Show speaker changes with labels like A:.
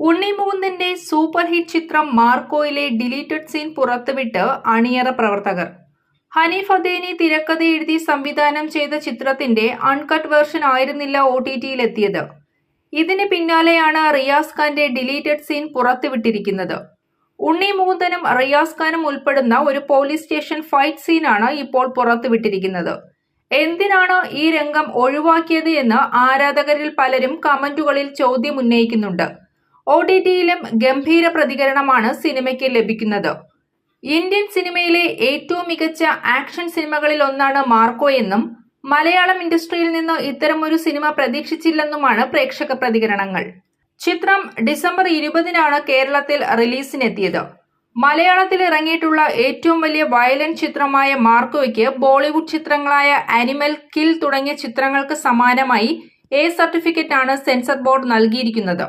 A: ഉണ്ണി മുകുന്ദന്റെ super hit ചിത്രം മാർക്കോയിലെ deleted scene പുറത്തുവിട്ട് അണിയറ പ്രവർത്തകർ. ഹനീഫ് അദേനി തിരക്കഥ എഴുതി സംവിധാനം ചെയ്ത ചിത്രത്തിന്റെ അൺകട്ട് വേർഷൻ ആയിരുന്നില്ല ഒ ടി ടിയിലെത്തിയത് ഇതിന് പിന്നാലെയാണ് റിയാസ് ഖാന്റെ ഡിലീറ്റഡ് സീൻ പുറത്തുവിട്ടിരിക്കുന്നത്. ഉണ്ണി മുകുന്ദനും റിയാസ് ഖാനും ഉൾപ്പെടുന്ന ഒരു പോലീസ് സ്റ്റേഷൻ ഫൈറ്റ് സീനാണ് ഇപ്പോൾ പുറത്തുവിട്ടിരിക്കുന്നത്. എന്തിനാണ് ഈ രംഗം ഒഴിവാക്കിയത് എന്ന് ആരാധകരിൽ പലരും കമന്റുകളിൽ ചോദ്യം ഉന്നയിക്കുന്നുണ്ട്. ഒ ടി ടിയിലും ഗംഭീര പ്രതികരണമാണ് സിനിമയ്ക്ക് ലഭിക്കുന്നത്. ഇന്ത്യൻ സിനിമയിലെ ഏറ്റവും മികച്ച ആക്ഷൻ സിനിമകളിൽ ഒന്നാണ് മാർക്കോ എന്നും മലയാളം ഇൻഡസ്ട്രിയിൽ നിന്ന് ഇത്തരമൊരു സിനിമ പ്രതീക്ഷിച്ചില്ലെന്നുമാണ് പ്രേക്ഷക പ്രതികരണങ്ങൾ. ചിത്രം ഡിസംബർ ഇരുപതിനാണ് കേരളത്തിൽ റിലീസിനെത്തിയത്. മലയാളത്തിൽ ഇറങ്ങിയിട്ടുള്ള ഏറ്റവും വലിയ വയലന്റ് ചിത്രമായ മാർക്കോയ്ക്ക് ബോളിവുഡ് ചിത്രങ്ങളായ അനിമൽ കിൽ തുടങ്ങിയ ചിത്രങ്ങൾക്ക് സമാനമായി എ സർട്ടിഫിക്കറ്റാണ് സെൻസർ ബോർഡ് നൽകിയിരിക്കുന്നത്.